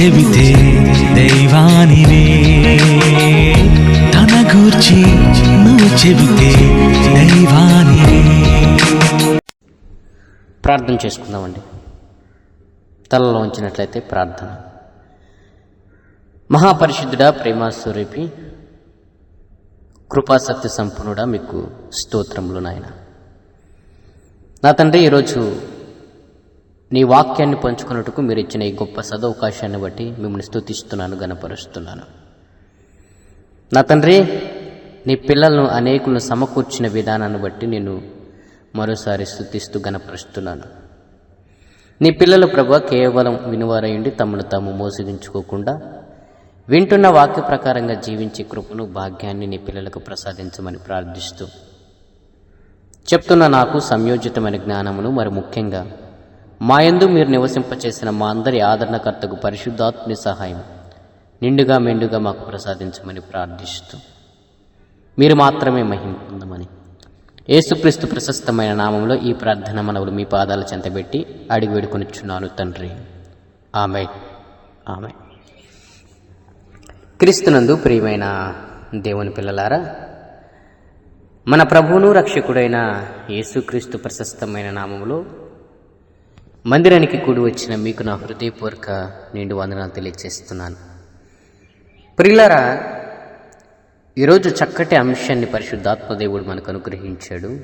చెబితే దైవానివే. తన గూర్చి నువ్వు చెబితే దైవానివే. ప్రార్థన చేసుకుందామండి. తలలో ఉంచినట్లయితే ప్రార్థన. మహాపరిశుద్ధుడా ప్రేమ స్వరూపి కృపా సత్య సంపన్నుడా మీకు స్తోత్రములు నాయన. నా తండ్రి ఈరోజు నీ వాక్యాన్ని పంచుకున్నట్టుకు మీరు ఇచ్చిన ఈ గొప్ప సదవకాశాన్ని బట్టి మిమ్మల్ని స్థుతిస్తున్నాను గనపరుస్తున్నాను నా తండ్రి నీ పిల్లలను అనేకులను సమకూర్చిన విధానాన్ని బట్టి నేను మరోసారి స్థుతిస్తూ గనపరుస్తున్నాను నీ పిల్లలు ప్రభు కేవలం వినువారయుండి తమను తాము మోసగించుకోకుండా వింటున్న వాక్య ప్రకారంగా జీవించే కృపను భాగ్యాన్ని నీ పిల్లలకు ప్రసాదించమని ప్రార్థిస్తూ చెప్తున్న నాకు సంయోజితమైన జ్ఞానమును మరి ముఖ్యంగా మా యందు మీరు నివసింపచేసిన మా అందరి ఆదరణకర్తకు పరిశుద్ధాత్మని సహాయం. నిండుగా మెండుగా మాకు ప్రసాదించమని ప్రార్థిస్తూ. మీరు మాత్రమే మహిమ పొందమని. ఏసుక్రీస్తు ప్రశస్తమైన నామంలో ఈ ప్రార్థన మనవులు మీ పాదాల చెంతబెట్టి అడిగి వేడుకొనిచ్చున్నాను తండ్రి. ఆమె ఆమె క్రీస్తునందు ప్రియమైన దేవుని పిల్లలారా మన ప్రభువును రక్షకుడైన యేసుక్రీస్తు ప్రశస్తమైన నామంలో మందిరానికి కూడి వచ్చిన మీకు నా హృదయపూర్వక నిండు వందనాలు తెలియజేస్తున్నాను. ప్రియులారా ఈరోజు చక్కటి అంశాన్ని పరిశుద్ధాత్మదేవుడు మనకు అనుగ్రహించాడు.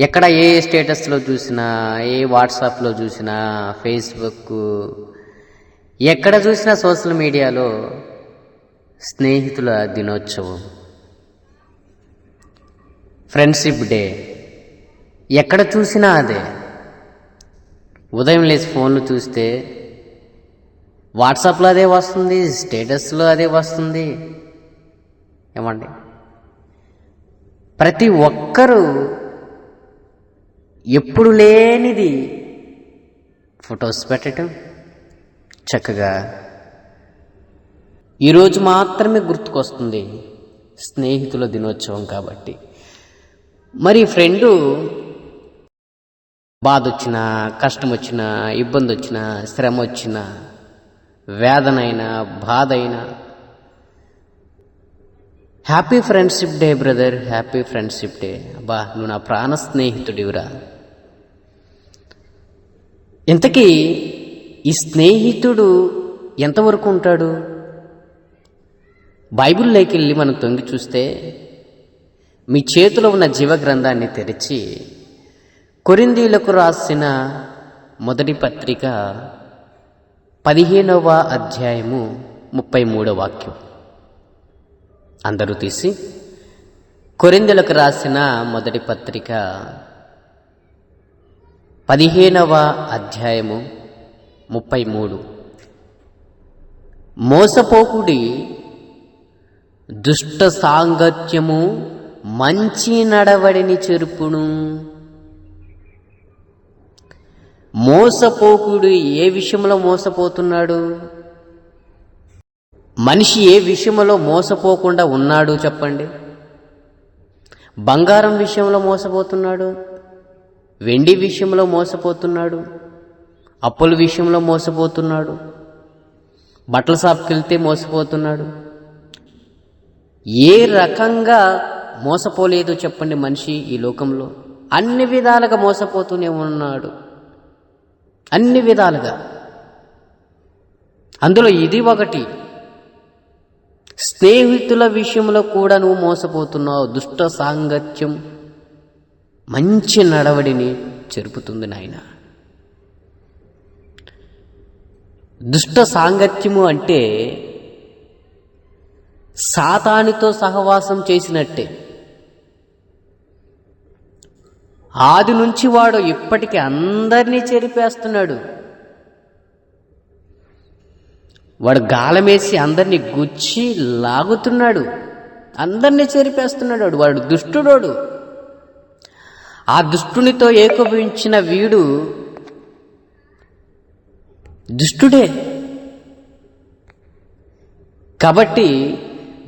ఎక్కడ ఏ స్టేటస్లో చూసినా ఏ వాట్సాప్లో చూసినా ఫేస్బుక్ ఎక్కడ చూసినా సోషల్ మీడియాలో స్నేహితుల దినోత్సవం. ఫ్రెండ్షిప్ డే ఎక్కడ చూసినా అదే. ఉదయం లేచి ఫోన్లు చూస్తే వాట్సాప్లో అదే వస్తుంది స్టేటస్లో అదే వస్తుంది. ఏమండి? ప్రతి ఒక్కరూ ఎప్పుడు లేనిది ఫొటోస్ పెట్టడం చక్కగా ఈరోజు మాత్రమే గుర్తుకొస్తుంది స్నేహితుల దినోత్సవం కాబట్టి. మరి ఫ్రెండు బాధ వచ్చినా కష్టం వచ్చినా ఇబ్బంది వచ్చినా శ్రమ వచ్చినా వేదనైనా బాధ అయినా happy friendship day brother. Happy friendship day. అబ్బా నువ్వు నా ప్రాణ స్నేహితుడివిరా. ఇంతకీ ఈ స్నేహితుడు ఎంతవరకు ఉంటాడు? బైబిల్లోకి వెళ్ళి మనం తొంగి చూస్తే మీ చేతిలో ఉన్న జీవ గ్రంథాన్ని తెరిచి కొరిందీలకు రాసిన మొదటి పత్రిక పదిహేనవ అధ్యాయము ముప్పై మూడవ వాక్యం. అందరూ తీసి కొరిందులకు రాసిన మొదటి పత్రిక పదిహేనవ అధ్యాయము ముప్పై మూడు. మోసపోకుడి దుష్ట సాంగత్యము మంచి నడవడిని చెరుపును. మోసపోకుడు ఏ విషయంలో మోసపోతున్నాడు? మనిషి ఏ విషయంలో మోసపోకుండా ఉన్నాడు చెప్పండి. బంగారం విషయంలో మోసపోతున్నాడు? వెండి విషయంలో మోసపోతున్నాడు? అప్పుల విషయంలో మోసపోతున్నాడు? బట్టల షాప్కి వెళ్తే మోసపోతున్నాడు? ఏ రకంగా మోసపోలేదు చెప్పండి మనిషి ఈ లోకంలో? అన్ని విధాలుగా మోసపోతూనే ఉన్నాడు. అన్ని విధాలుగా. అందులో ఇది ఒకటి. స్నేహితుల విషయంలో కూడా నువ్వు మోసపోతున్నావు. దుష్ట సాంగత్యం మంచి నడవడిని చెరుపుతుంది నాయన. దుష్ట సాంగత్యము అంటే సాతానితో సహవాసం చేసినట్టే. ఆది నుంచి వాడు ఇప్పటికీ అందరినీ చెరిపేస్తున్నాడు. వాడు గాలమేసి అందరినీ గుచ్చి లాగుతున్నాడు. అందరినీ చెరిపేస్తున్నాడు వాడు. వాడు దుష్టుడోడు. ఆ దుష్టునితో ఏకభవించిన వీడు దుష్టుడే. కాబట్టి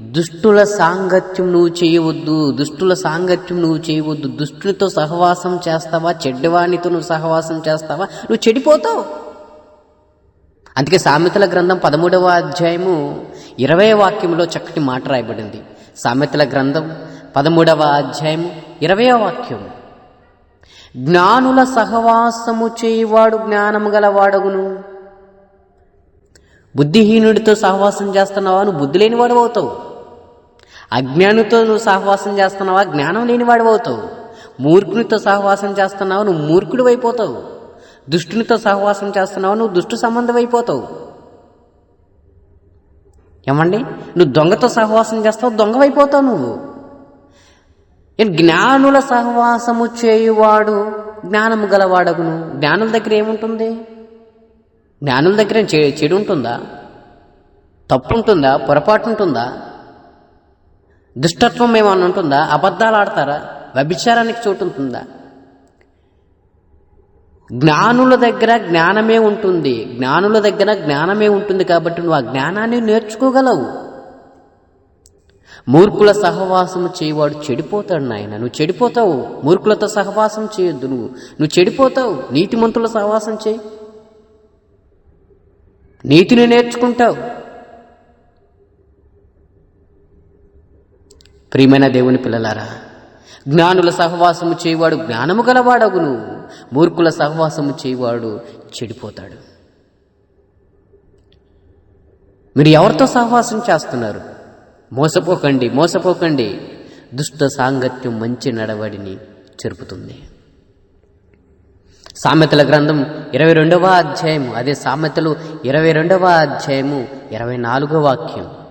దుష్టుల సాంగత్యం నువ్వు చేయవద్దు దుష్టుల సాంగత్యం నువ్వు చేయవద్దు. దుష్టునితో సహవాసం చేస్తావా? చెడ్డవానితో నువ్వు సహవాసం చేస్తావా? నువ్వు చెడిపోతావు. అందుకే సామెతల గ్రంథం పదమూడవ అధ్యాయము ఇరవై వాక్యంలో చక్కటి మాట రాయబడింది. సామెతల గ్రంథం పదమూడవ అధ్యాయము ఇరవై వాక్యం జ్ఞానుల సహవాసము చేయువాడు జ్ఞానము గలవాడగును. బుద్ధిహీనుడితో సహవాసం చేస్తున్నావా నువ్వు బుద్ధి లేనివాడు అవుతావు. అజ్ఞానితో నువ్వు సహవాసం చేస్తున్నావా? జ్ఞానం లేనివాడు అవుతావు. మూర్ఖునితో సహవాసం చేస్తున్నావు నువ్వు మూర్ఖుడు అయిపోతావు. దుష్టునితో సహవాసం చేస్తున్నావు నువ్వు దుష్టు సంబంధం అయిపోతావు. ఏమండి? నువ్వు దొంగతో సహవాసం చేస్తావు దొంగవైపోతావు నువ్వు. జ్ఞానుల సహవాసము చేయువాడు జ్ఞానము గలవాడగును. జ్ఞానుల దగ్గర ఏముంటుంది? జ్ఞానుల దగ్గర చె- చెడు ఉంటుందా? తప్పు ఉంటుందా? పొరపాటు ఉంటుందా? దుష్టత్వం ఏమన్నా ఉంటుందా? అబద్ధాలు ఆడతారా? వ్యభిచారానికి చోటు ఉంటుందా? జ్ఞానుల దగ్గర జ్ఞానమే ఉంటుంది. జ్ఞానుల దగ్గర జ్ఞానమే ఉంటుంది కాబట్టి నువ్వు ఆ జ్ఞానాన్ని నేర్చుకోగలవు. మూర్ఖుల సహవాసం చేయవాడు చెడిపోతాడు నాయన. నువ్వు చెడిపోతావు. మూర్ఖులతో సహవాసం చేయొద్దు నువ్వు. నువ్వు చెడిపోతావు. నీతిమంతుల సహవాసం చేయి. నీతిని నేర్చుకుంటావు. ప్రియమైన దేవుని పిల్లలారా జ్ఞానుల సహవాసము చేయవాడు జ్ఞానము గలవాడగును. మూర్ఖుల సహవాసము చేయవాడు చెడిపోతాడు. మీరు ఎవరితో సహవాసం చేస్తున్నారు? మోసపోకండి మోసపోకండి. దుష్ట సాంగత్యం మంచి నడవడిని చెరుపుతుంది. సామెతల గ్రంథం ఇరవై రెండవ అధ్యాయము అదే సామెతలు ఇరవై రెండవ అధ్యాయము ఇరవై నాలుగవ వాక్యం.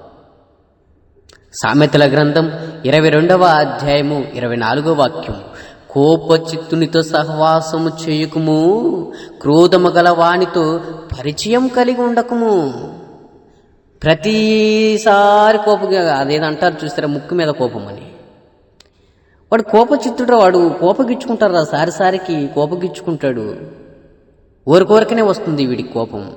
సామెతల గ్రంథం ఇరవై రెండవ అధ్యాయము ఇరవై నాలుగవ వాక్యం. కోపచిత్తునితో సహవాసము చేయకుము క్రోధము గల వానితో పరిచయం కలిగి ఉండకము. ప్రతిసారి కోపం అదేదో అంటారు చూస్తారా ముక్కు మీద కోపం అని. వాడు కోపచిత్తుడు వాడు కోపగిచ్చుకుంటారు సారిసారికి కోపగిచ్చుకుంటాడు. ఊరికోరికనే వస్తుంది వీడికి కోపం.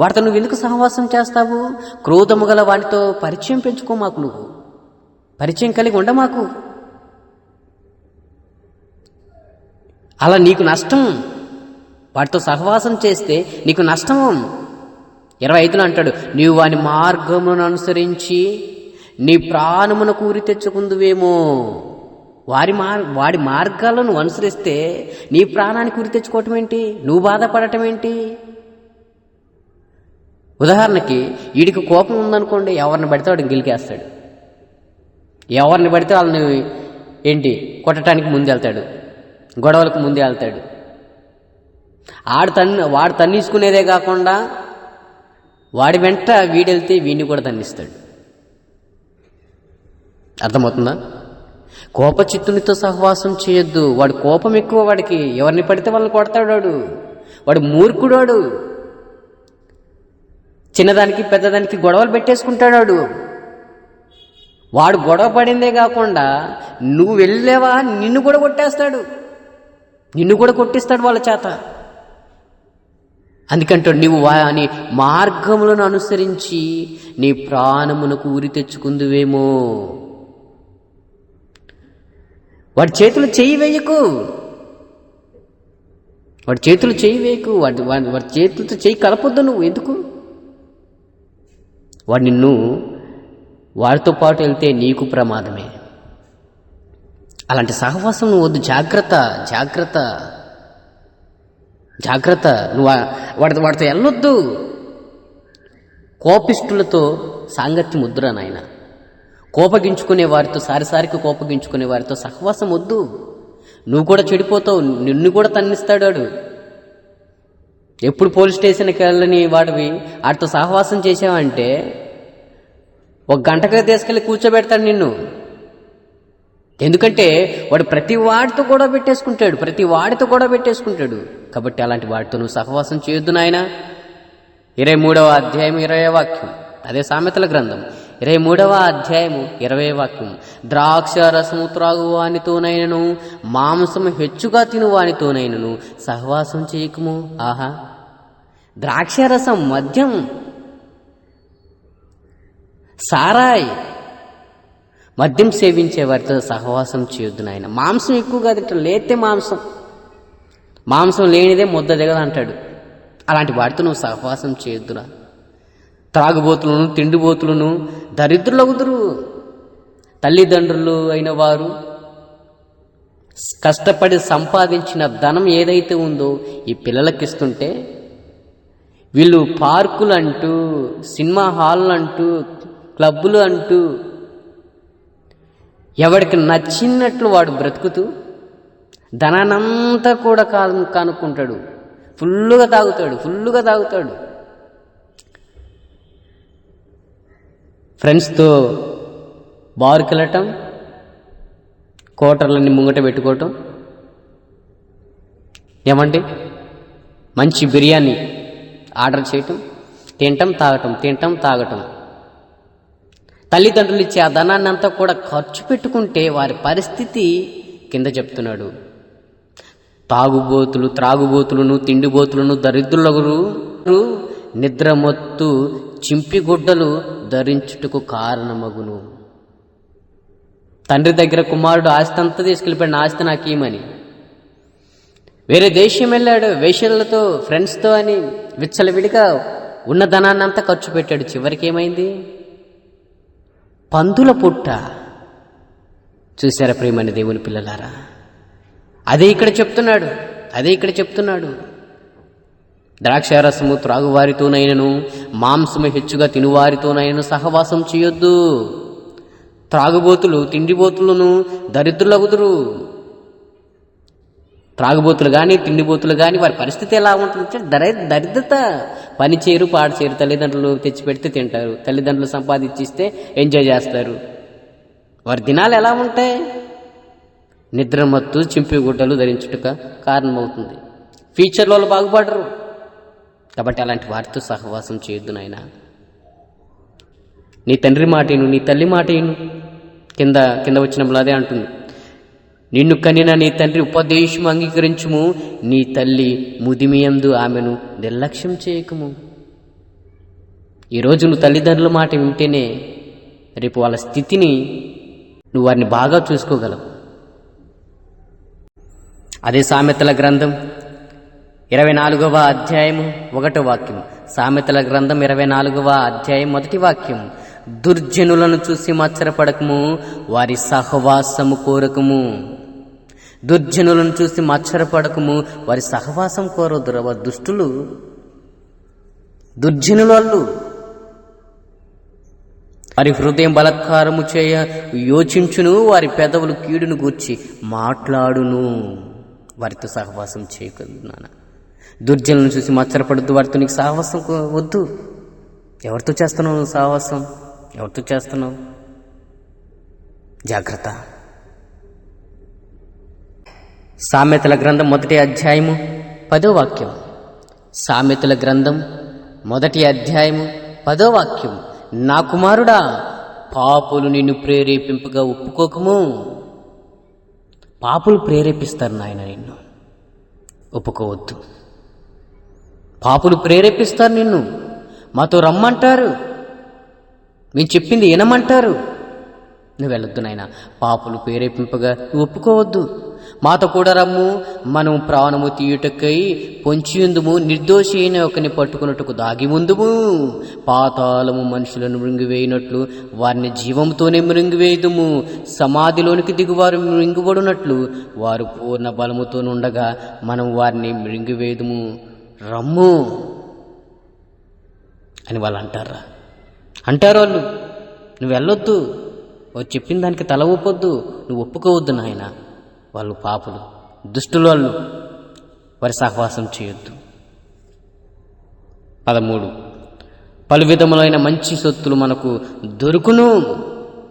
వాడితో నువ్వు ఎందుకు సహవాసం చేస్తావు? క్రోధము గల వాడితో పరిచయం పెంచుకో మాకు నువ్వు. పరిచయం కలిగి ఉండ మాకు. అలా నీకు నష్టం. వాటితో సహవాసం చేస్తే నీకు నష్టం. ఇరవై ఐదులో అంటాడు నీవు వాని మార్గమును అనుసరించి నీ ప్రాణమును కూరి తెచ్చుకుందువేమో. వారి మార్ వాడి మార్గాలను అనుసరిస్తే నీ ప్రాణాన్ని కూరి తెచ్చుకోవటం ఏంటి? నువ్వు బాధపడటం ఏంటి? ఉదాహరణకి వీడికి కోపం ఉందనుకోండి ఎవరిని పడితే వాడిని గెలికేస్తాడు. ఎవరిని పడితే వాళ్ళని ఏంటి కొట్టడానికి ముందు వెళ్తాడు. గొడవలకు ముందు వెళ్తాడు. ఆడు తన్ని వాడు తన్నిసుకునేదే కాకుండా వాడి వెంట వీడెళ్తే వీడిని కూడా తన్నిస్తాడు. అర్థమవుతుందా? కోపచిత్తునితో సహవాసం చేయొద్దు. వాడు కోపం ఎక్కువ వాడికి. ఎవరిని పడితే వాళ్ళని కొడతాడు వాడు. వాడు. చిన్నదానికి పెద్దదానికి గొడవలు పెట్టేసుకుంటాడు వాడు. వాడు గొడవ పడిందే కాకుండా నువ్వు వెళ్ళేవా? నిన్ను కూడా కొట్టేస్తాడు. నిన్ను కూడా కొట్టిస్తాడు వాళ్ళ చేత. అందుకంటాడు నీవు వాని మార్గములను అనుసరించి నీ ప్రాణమునకు ఉరి తెచ్చుకుందువేమో. వాడి చేతులు చేయి వేయకు. వాడి చేతులు చెయ్యి వేయకు. వాడి వాడి వాడి చేతులతో చెయ్యి కలపొద్దు నువ్వు. ఎందుకు? వాడు నిన్ను వారితో పాటు వెళ్తే నీకు ప్రమాదమే. అలాంటి సహవాసం నువ్వు వద్దు. జాగ్రత్త జాగ్రత్త. జాగ్రత్త. నువ్వు వాడి వాడితో వెళ్ళొద్దు. కోపిష్టులతో సాంగత్యం వద్దురా నాయన. కోపగించుకునే వారితో సారిసారికి కోపగించుకునే వారితో సహవాసం వద్దు. నువ్వు కూడా చెడిపోతావు. నిన్ను కూడా తన్నిస్తాడు వాడు. ఎప్పుడు పోలీస్ స్టేషన్కి వెళ్ళని వాడివి. వాడితో సహవాసం చేసావంటే ఒక గంటగా తీసుకెళ్ళి కూర్చోబెడతాడు నిన్ను. ఎందుకంటే వాడు ప్రతి వాడితో గొడవ పెట్టేసుకుంటాడు ప్రతి వాడితో గొడవ పెట్టేసుకుంటాడు. కాబట్టి అలాంటి వాడితో నువ్వు సహవాసం చేయొద్దు నాయన. ఇరవై మూడవ అధ్యాయం ఇరవై వాక్యం. అదే సామెతల గ్రంథం. ఇరవై మూడవ అధ్యాయము ఇరవై వాక్యం. ద్రాక్ష రసము త్రాగు వానితోనైనను మాంసము హెచ్చుగా తిను వానితోనైనను సహవాసం చేయకము? ఆహా. ద్రాక్షరసం మద్యం. సారాయ్. మద్యం సేవించే వారితో సహవాసం చేయొద్దు నాయన. మాంసం ఎక్కువగా తింటాం లేతే మాంసం. మాంసం లేనిదే ముద్ద దిగదు అంటాడు. అలాంటి వాటితో నువ్వు సహవాసం చేయొద్దురా. త్రాగుబోతులను తిండిబోతులను దరిద్రులగుదురు తల్లిదండ్రులు అయిన వారు కష్టపడి సంపాదించిన ధనం ఏదైతే ఉందో ఈ పిల్లలకిస్తుంటే వీళ్ళు పార్కులు అంటూ సినిమా హాల్లంటూ క్లబ్బులు అంటూ ఎవడికి నచ్చినట్లు వాడు బ్రతుకుతూ ధనానంతా కూడా కాను కానుక్కుంటాడు. ఫుల్లుగా తాగుతాడు ఫుల్లుగా తాగుతాడు. ఫ్రెండ్స్తో బార్కి వెళ్ళటం కోటర్లన్నీ ముంగట పెట్టుకోవటం. ఏమండి? మంచి బిర్యానీ ఆర్డర్ చేయటం తింటం తాగటం తింటం తాగటం. తల్లిదండ్రులు ఇచ్చే ఆ ధనాన్ని అంతా కూడా ఖర్చు పెట్టుకుంటే వారి పరిస్థితి కింద చెప్తున్నాడు. తాగుబోతులు త్రాగుబోతులను తిండిబోతులను దరిద్రులగురు నిద్రమొత్తు చింపిగుడ్డలు ధరించుటకు కారణమగును. తండ్రి దగ్గర కుమారుడు ఆస్తి అంతా తీసుకెళ్ళిపోయిన ఆస్తి నాకేమని? వేరే దేశం వెళ్ళాడు వేషలతో ఫ్రెండ్స్తో అని విచ్చలవిడిగా ఉన్న ధనాన్ని అంతా ఖర్చు పెట్టాడు. చివరికి ఏమైంది పందుల పుట్ట. చూసారా ప్రేమని దేవుని పిల్లలారా? అదే ఇక్కడ చెప్తున్నాడు అదే ఇక్కడ చెప్తున్నాడు. ద్రాక్షారసము త్రాగువారితోనైనను మాంసము హెచ్చుగా తినువారితోనైనను సహవాసం చేయొద్దు. త్రాగుబోతులు తిండిబోతులను దరిద్రులగుదురు. త్రాగుబోతులు కానీ తిండిబోతులు కానీ వారి పరిస్థితి ఎలా ఉంటుంది దరి దరిద్రత పని చేయరు పాడు చేయరు తల్లిదండ్రులు తెచ్చిపెడితే తింటారు. తల్లిదండ్రులు సంపాదించిస్తే ఎంజాయ్ చేస్తారు. వారి దినాలు ఎలా ఉంటాయి? నిద్రమత్తు చింపి గుడ్డలు ధరించుటక కారణమవుతుంది. ఫ్యూచర్లో వాళ్ళు బాగుపడరు. కాబట్టి అలాంటి వారితో సహవాసం చేయొద్దు నాయన. నీ తండ్రి మాటేను నీ తల్లి మాటేను కింద కింద వచ్చినప్పుడు అదే అంటుంది. నిన్ను కనిన నీ తండ్రి ఉపదేశము అంగీకరించుము. నీ తల్లి ముదిమియందు ఆమెను నిర్లక్ష్యం చేయకము. ఈరోజు నువ్వు తల్లిదండ్రుల మాట వింటేనే రేపు వాళ్ళ స్థితిని నువ్వు వారిని బాగా చూసుకోగలవు. అదే సామెతల గ్రంథం ఇరవై నాలుగవ అధ్యాయము ఒకటో వాక్యం సామెతల గ్రంథం ఇరవై నాలుగవ అధ్యాయం మొదటి వాక్యం దుర్జనులను చూసి మచ్చరపడకము వారి సహవాసము కోరకము. దుర్జనులను చూసి మచ్చరపడకము. వారి సహవాసం కోరొద్దురా వారి దుష్టులు. దుర్జనులు వాళ్ళు వారి హృదయం బలత్కారము చేయ యోచించును. వారి పెదవులు కీడును గూర్చి మాట్లాడును. వారితో సహవాసం చేయకున్నాను నాన్న దుర్జనులను చూసి మచ్చరపడద్దు. వారితో నీకు సహవాసం వద్దు. ఎవరితో చేస్తున్నావు నువ్వు సహవాసం? ఎవరితో చేస్తున్నావు? జాగ్రత్త. సామెతల గ్రంథం మొదటి అధ్యాయము. పదో వాక్యం. సామెతల గ్రంథం మొదటి అధ్యాయము. పదో వాక్యం. నా కుమారుడా పాపులు నిన్ను ప్రేరేపింపగా ఒప్పుకోకము. పాపులు ప్రేరేపిస్తారు నాయన నిన్ను. ఒప్పుకోవద్దు. పాపులు ప్రేరేపిస్తారు నిన్ను. మాతో రమ్మంటారు. మేము చెప్పింది వినమంటారు. నువ్వు వెళ్ళొద్దు నాయన. పాపులు ప్రేరేపింపగా నువ్వు ఒప్పుకోవద్దు. మాతో కూడా రమ్ము. మనం ప్రాణము తీయుటకై పొంచియుందుము. నిర్దోషి అయిన ఒకని పట్టుకున్నట్టుకు దాగి ముందుము పాతాళము మనుషులను మృంగివేయినట్లు వారిని జీవంతోనే మృంగివేయుదుము. సమాధిలోనికి దిగువారు మృంగిబడినట్లు వారు పూర్ణ బలముతో ఉండగా మనం వారిని మృంగివేయుదుము. రమ్ము అని వాళ్ళు అంటారా? అంటారు వాళ్ళు. నువ్వు వెళ్ళొద్దు. వారు చెప్పిన దానికి తల ఊపొద్దు. నువ్వు ఒప్పుకోవద్దు నాయన. వాళ్ళు పాపులు. దుష్టులు వాళ్ళు వారి సహవాసం చేయొద్దు. పదమూడు. పలు విధములైన మంచి సొత్తులు మనకు దొరుకును.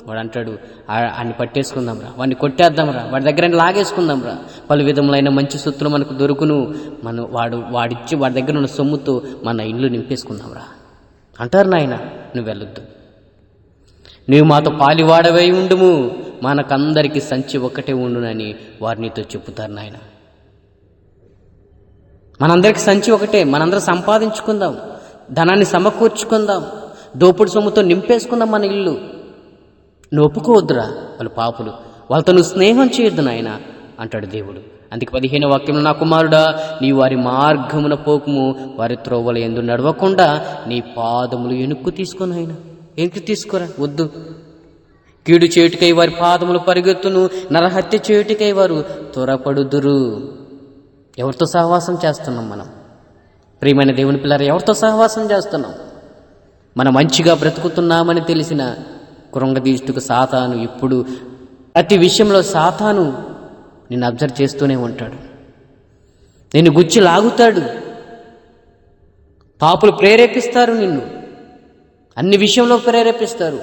వాడు అంటాడు వాడిని పట్టేసుకుందాంరా వాడిని కొట్టేద్దాంరా వాడి దగ్గర లాగేసుకుందాంరా పలు విధములైన మంచి సొత్తులు మనకు దొరుకును. మనం వాడు వాడిచ్చి వాడి దగ్గర ఉన్న సొమ్ముతో మన ఇల్లు నింపేసుకుందాంరా అంటారు నాయన నువ్వు వెళ్ళొద్దు. నీవు మాతో పాలివాడవై ఉండుము. మనకందరికి సంచి ఒక్కటే ఉండునని వారు నీతో చెప్పుతారు నాయన. మనందరికి సంచి ఒకటే మనందరం సంపాదించుకుందాం. ధనాన్ని సమకూర్చుకుందాం. దోపుడు సొమ్ముతో నింపేసుకుందాం మన ఇల్లు. నువ్వు ఒప్పుకోవద్దురా వాళ్ళు పాపులు. వాళ్ళతో నువ్వు స్నేహం చేయొద్దు నాయన అంటాడు దేవుడు. అందుకే పదిహేను వాక్యంలో నా కుమారుడా నీ వారి మార్గమున పోకుము వారి త్రోవల ఎందు నడవకుండా నీ పాదములు ఎనుక్కు తీసుకొని ఆయన ఎనుక్కు తీసుకురా? వద్దు. కీడు చేటుకై వారి పాదములు పరిగెత్తును నరహత్య చేటుకై వారు త్వరపడుదురు. ఎవరితో సహవాసం చేస్తున్నాం మనం? ప్రియమైన దేవుని పిల్లలు ఎవరితో సహవాసం చేస్తున్నాం? మనం మంచిగా బ్రతుకుతున్నామని తెలిసిన కృంగదీష్టుకు సాతాను ఇప్పుడు ప్రతి విషయంలో సాతాను నిన్ను అబ్జర్వ్ చేస్తూనే ఉంటాడు. నిన్ను గుచ్చి లాగుతాడు. పాపులు ప్రేరేపిస్తారు నిన్ను. అన్ని విషయంలో ప్రేరేపిస్తారు.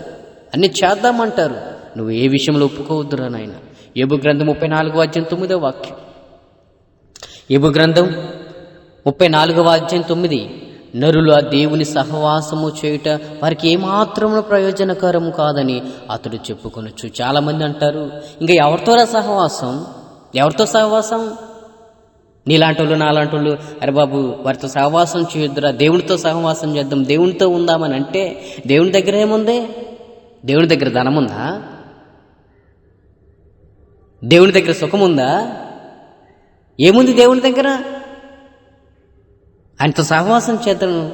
అన్ని చేద్దామంటారు. నువ్వు ఏ విషయంలో ఒప్పుకోవద్దురా నాయన? ఏబు గ్రంథం ముప్పై నాలుగు అధ్యాయం తొమ్మిదో వాక్యం. ఏబు గ్రంథం ముప్పై నాలుగవ అధ్యాయం తొమ్మిది. నరులు ఆ దేవుని సహవాసము చేయుట వారికి ఏమాత్రము ప్రయోజనకరం కాదని అతడు చెప్పుకొనొచ్చు చాలామంది అంటారు ఇంకా ఎవరితోరా సహవాసం? ఎవరితో సహవాసం? నీలాంటి వాళ్ళు నాలాంటి వాళ్ళు అరే బాబు వారితో సహవాసం చేయొద్దురా దేవునితో సహవాసం చేద్దాం దేవునితో ఉందామని అంటే దేవుని దగ్గర ఏముంది? దేవుని దగ్గర ధనం ఉందా దేవుని దగ్గర సుఖం ఉందా ఏముంది దేవుని దగ్గర? ఆయనతో సహవాసం చేద్దాం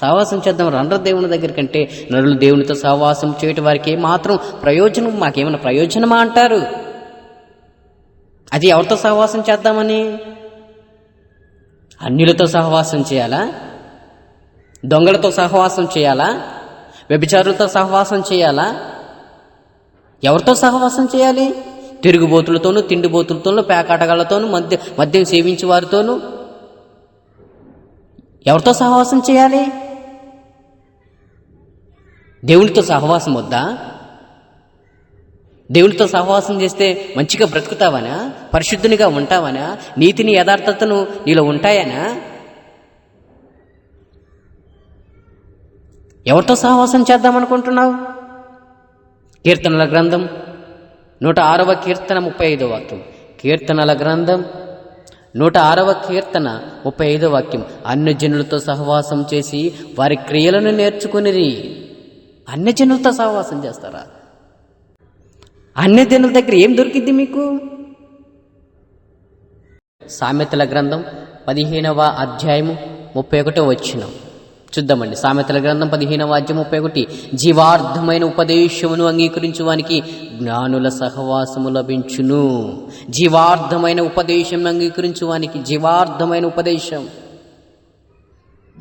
సహవాసం చేద్దాం రండ్ర దేవుని దగ్గర కంటే నరులు దేవునితో సహవాసం చేయటం వారికి మాత్రం ప్రయోజనం మాకేమైనా ప్రయోజనమా అంటారు? అది ఎవరితో సహవాసం చేద్దామని? అన్యులతో సహవాసం చేయాలా? దొంగలతో సహవాసం చేయాలా? వ్యభిచారులతో సహవాసం చేయాలా? ఎవరితో సహవాసం చేయాలి? తిరుగుబోతులతోనూ తిండిబోతులతోనూ పేకాటగాళ్ళతోనూ మద్య మద్యం సేవించే వారితోనూ ఎవరితో సహవాసం చేయాలి? దేవునితో సహవాసం వద్దా? దేవునితో సహవాసం చేస్తే మంచిగా బ్రతుకుతావనా? పరిశుద్ధునిగా ఉంటావనా? నీతిని యథార్థతను నీలో ఉంటాయనా? ఎవరితో సహవాసం చేద్దామనుకుంటున్నావు? కీర్తనల గ్రంథం నూట ఆరవ కీర్తన ముప్పై ఐదో వాక్యం. కీర్తనల గ్రంథం నూట ఆరవ కీర్తన ముప్పై ఐదో వాక్యం. అన్యజనులతో సహవాసం చేసి వారి క్రియలను నేర్చుకుని అన్యజనులతో సహవాసం చేస్తారా? అన్యజనుల దగ్గర ఏం దొరికింది మీకు? సామెతల గ్రంథం పదిహేనవ అధ్యాయము ముప్పై ఒకటో వచ్చిన చూద్దామండి. సామెతల గ్రంథం పదిహేనవ అధ్యాయం ముప్పై ఒకటి. జీవార్థమైన ఉపదేశమును అంగీకరించువానికి జ్ఞానుల సహవాసము లభించును. జీవార్థమైన ఉపదేశం అంగీకరించువానికి జీవార్థమైన ఉపదేశం.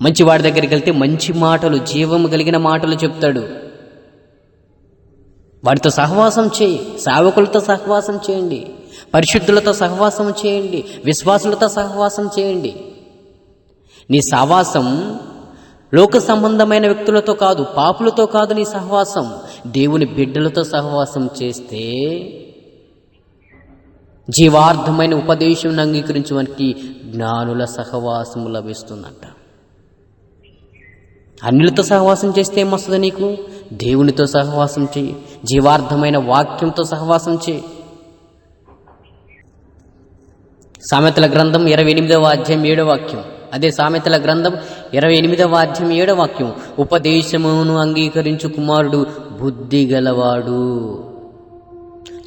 మంచివాడి దగ్గరికి వెళ్తే మంచి మాటలు జీవము కలిగిన మాటలు చెప్తాడు. వారితో సహవాసం చేయి. సేవకులతో సహవాసం చేయండి. పరిశుద్ధులతో సహవాసం చేయండి. విశ్వాసులతో సహవాసం చేయండి. నీ సహవాసం లోక సంబంధమైన వ్యక్తులతో కాదు పాపులతో కాదు నీ సహవాసం. దేవుని బిడ్డలతో సహవాసం చేస్తే జీవార్థమైన ఉపదేశం అంగీకరించడానికి జ్ఞానుల సహవాసం లభిస్తుందంట. అన్యులతో సహవాసం చేస్తే ఏమొస్తుంది నీకు? దేవునితో సహవాసం చేయి. జీవార్థమైన వాక్యంతో సహవాసం చే సామెతల గ్రంథం ఇరవై ఎనిమిదవ అధ్యాయం ఏడవ వాక్యం. అదే సామెతల గ్రంథం ఇరవై ఎనిమిదవ అధ్యాయం ఏడవ వాక్యం. ఉపదేశమును అంగీకరించు కుమారుడు బుద్ధి గలవాడు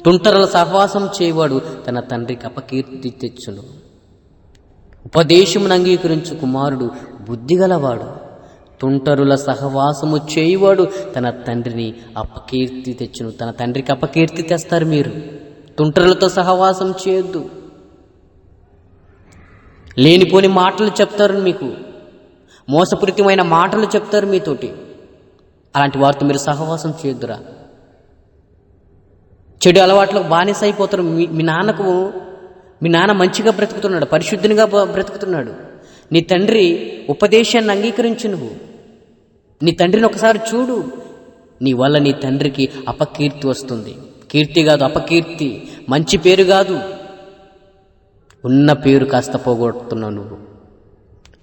తుంటరల సహవాసం చేయవాడు తన తండ్రికి అపకీర్తి తెచ్చును. ఉపదేశమును అంగీకరించు కుమారుడు బుద్ధి గలవాడు తుంటరుల సహవాసము చేయువాడు తన తండ్రిని అపకీర్తి తెచ్చును. తన తండ్రికి అపకీర్తి తెస్తారు మీరు. తుంటరులతో సహవాసం చేయొద్దు. లేనిపోని మాటలు చెప్తారు మీకు. మోసపూరితమైన మాటలు చెప్తారు మీతోటి. అలాంటి వారితో మీరు సహవాసం చేయొద్దురా. చెడు అలవాట్లకు బానిస అయిపోతారు. మీ మీ నాన్నకు మీ నాన్న మంచిగా బ్రతుకుతున్నాడు. పరిశుద్ధినిగా బ్రతుకుతున్నాడు. నీ తండ్రి ఉపదేశాన్ని అంగీకరించు నువ్వు. నీ తండ్రిని ఒకసారి చూడు. నీ వల్ల నీ తండ్రికి అపకీర్తి వస్తుంది. కీర్తి కాదు అపకీర్తి మంచి పేరు కాదు. ఉన్న పేరు కాస్త పోగొడుతున్నావు నువ్వు.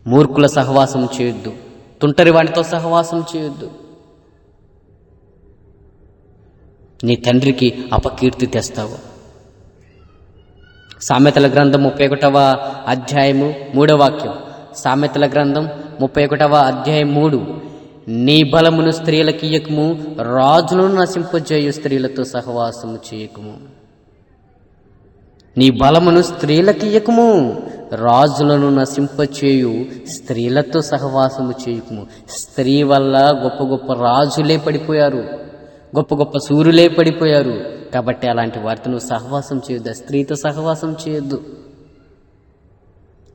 మూర్ఖుల సహవాసం చేయొద్దు. తుంటరి వాడితో సహవాసం చేయొద్దు. నీ తండ్రికి అపకీర్తి తెస్తావు. సామెతల గ్రంథం ముప్పై ఒకటవ అధ్యాయము మూడవ వాక్యం. సామెతల గ్రంథం ముప్పై ఒకటవ అధ్యాయం మూడు. నీ బలమును స్త్రీలకు ఇయ్యకము రాజును నశింపజేయు స్త్రీలతో సహవాసము చేయకము. నీ బలమును స్త్రీలకు ఇయ్యకము రాజులను నశింపచేయు స్త్రీలతో సహవాసము చేయకము. స్త్రీ వల్ల గొప్ప గొప్ప రాజులే పడిపోయారు గొప్ప గొప్ప సూర్యులే పడిపోయారు. కాబట్టి అలాంటి వారితో నువ్వు సహవాసం చేయొద్దు స్త్రీతో సహవాసం చేయొద్దు.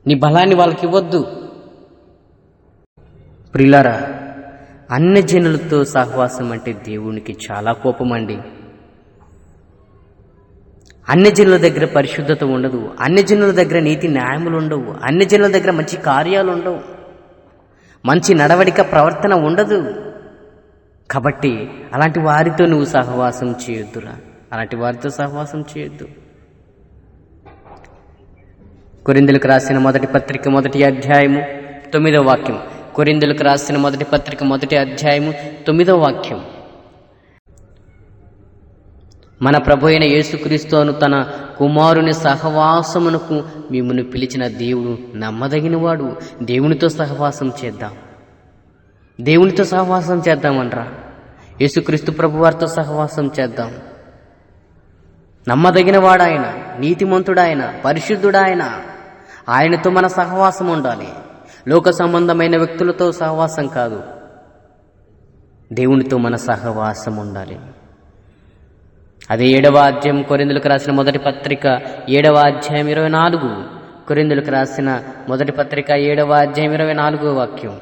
నీ బలాన్ని వాళ్ళకి ఇవ్వద్దు. ప్రిలారా అన్ని జనులతో సహవాసం అంటే దేవునికి చాలా కోపం అండి అన్ని జనుల దగ్గర పరిశుద్ధత ఉండదు. అన్ని జనుల దగ్గర నీతి న్యాయములు ఉండవు. అన్ని జనుల దగ్గర మంచి కార్యాలు ఉండవు. మంచి నడవడిక ప్రవర్తన ఉండదు. కాబట్టి అలాంటి వారితో నువ్వు సహవాసం చేయొద్దురా. అలాంటి వారితో సహవాసం చేయొద్దు. కొరిందులకు రాసిన మొదటి పత్రిక మొదటి అధ్యాయము తొమ్మిదవ వాక్యం కొరిందులకు రాసిన మొదటి పత్రిక మొదటి అధ్యాయము తొమ్మిదవ వాక్యం మన ప్రభు అయిన యేసుక్రీస్తును తన కుమారుని సహవాసమునకు మిమ్మల్ని పిలిచిన దేవుడు నమ్మదగినవాడు. దేవునితో సహవాసం చేద్దాం. దేవునితో సహవాసం చేద్దామనరా? యేసుక్రీస్తు ప్రభువారితో సహవాసం చేద్దాం. నమ్మదగినవాడాయన నీతిమంతుడాయన పరిశుద్ధుడాయన ఆయనతో మన సహవాసం ఉండాలి. లోక సంబంధమైన వ్యక్తులతో సహవాసం కాదు. దేవునితో మన సహవాసం ఉండాలి. అదే ఏడవ అధ్యాయం కొరిందులకు రాసిన మొదటి పత్రిక ఏడవ అధ్యాయం ఇరవై నాలుగు. కొరిందులకు రాసిన మొదటి పత్రిక ఏడవ అధ్యాయం ఇరవై నాలుగో వాక్యం.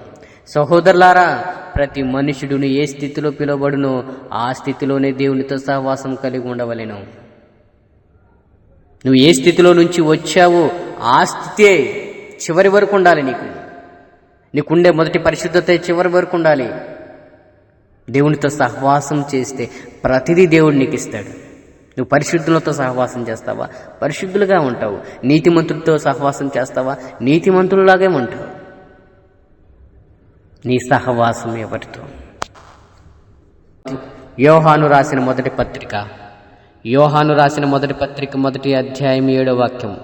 సహోదరులారా ప్రతి మనుషుడును ఏ స్థితిలో పిలువబడునో ఆ స్థితిలోనే దేవునితో సహవాసం కలిగి ఉండవలెను. నువ్వు ఏ స్థితిలో నుంచి వచ్చావో ఆ స్థితే చివరి వరకు ఉండాలి నీకు. నీకుండే మొదటి పరిశుద్ధత చివరి వరకు ఉండాలి. దేవునితో సహవాసం చేస్తే ప్రతిదీ దేవుడు నీకు ఇస్తాడు నువ్వు పరిశుద్ధులతో సహవాసం చేస్తావా? పరిశుద్ధులుగా ఉంటావు. నీతిమంతులతో సహవాసం చేస్తావా? నీతిమంతులలాగే ఉంటావు. నీ సహవాసం ఎవరితో? యోహాను రాసిన మొదటి పత్రిక యోహాను రాసిన మొదటి పత్రిక మొదటి అధ్యాయం ఏడో వాక్యం.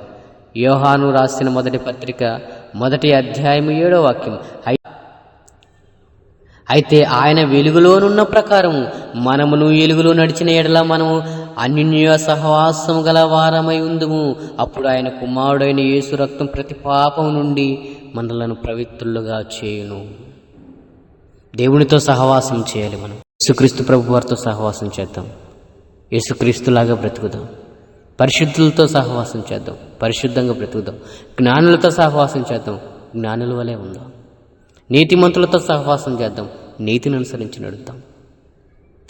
యోహాను రాసిన మొదటి పత్రిక మొదటి అధ్యాయం ఏడో వాక్యం. అయితే ఆయన వెలుగులోనున్న ప్రకారం మనమును వెలుగులో నడిచిన ఎడల మనము అన్యోన్య సహవాసం గల వారమై ఉందుము. అప్పుడు ఆయన కుమారుడైన యేసు రక్తం ప్రతి పాపం నుండి మనలను పవిత్రులుగా చేయును. దేవునితో సహవాసం చేయాలి మనం. యేసుక్రీస్తు ప్రభు వారితో సహవాసం చేద్దాం. యేసుక్రీస్తులాగా బ్రతుకుదాం. పరిశుద్ధులతో సహవాసం చేద్దాం. పరిశుద్ధంగా బ్రతుకుదాం. జ్ఞానులతో సహవాసం చేద్దాం. జ్ఞానుల వలె ఉందాం. నీతిమంతులతో సహవాసం చేద్దాం. నీతిని అనుసరించి నడుద్దాం.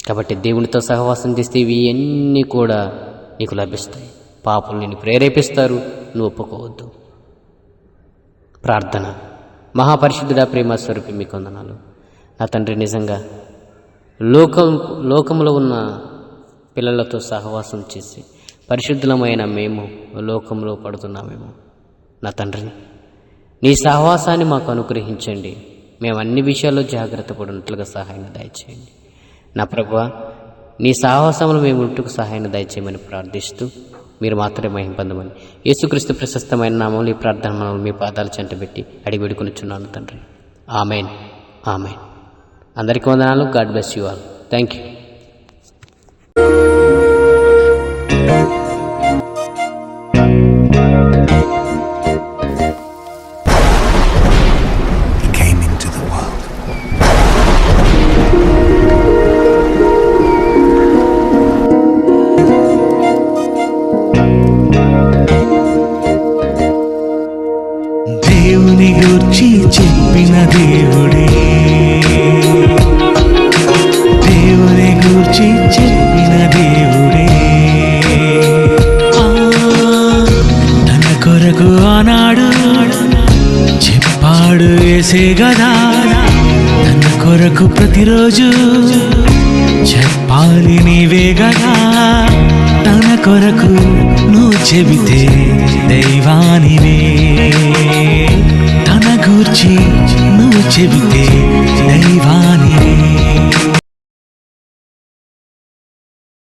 కాబట్టి దేవునితో సహవాసం చేస్తే ఇవి అన్నీ కూడా నీకు లభిస్తాయి. పాపలు నిన్ను ప్రేరేపిస్తారు. నువ్వు ఒప్పుకోవద్దు. ప్రార్థన. మహాపరిశుద్ధుడా ప్రేమ స్వరూపి మీకు వందనాలు. నా తండ్రి నిజంగా లోకం లోకంలో ఉన్న పిల్లలతో సహవాసం చేసి పరిశుద్ధులమైన మేము లోకంలో పడుతున్నామేమో. నా తండ్రిని నీ సహవాసాన్ని మాకు అనుగ్రహించండి. మేము అన్ని విషయాల్లో జాగ్రత్త పడినట్లుగా సహాయాన్ని దయచేయండి. నా ప్రభు నీ సహవాసంలో మేము ఉంటుకు సహాయం దయచేయమని ప్రార్థిస్తూ మీరు మాత్రమే మహింపందమని యేసుక్రీస్తు ప్రశస్తమైన నామంలో ఈ ప్రార్థన మనం మీ పాదాలు చెంటబెట్టి అడిగి తండ్రి. ఆమెన్. ఆమెన్. అందరికీ వందనాలు. God bless you all. Thank you you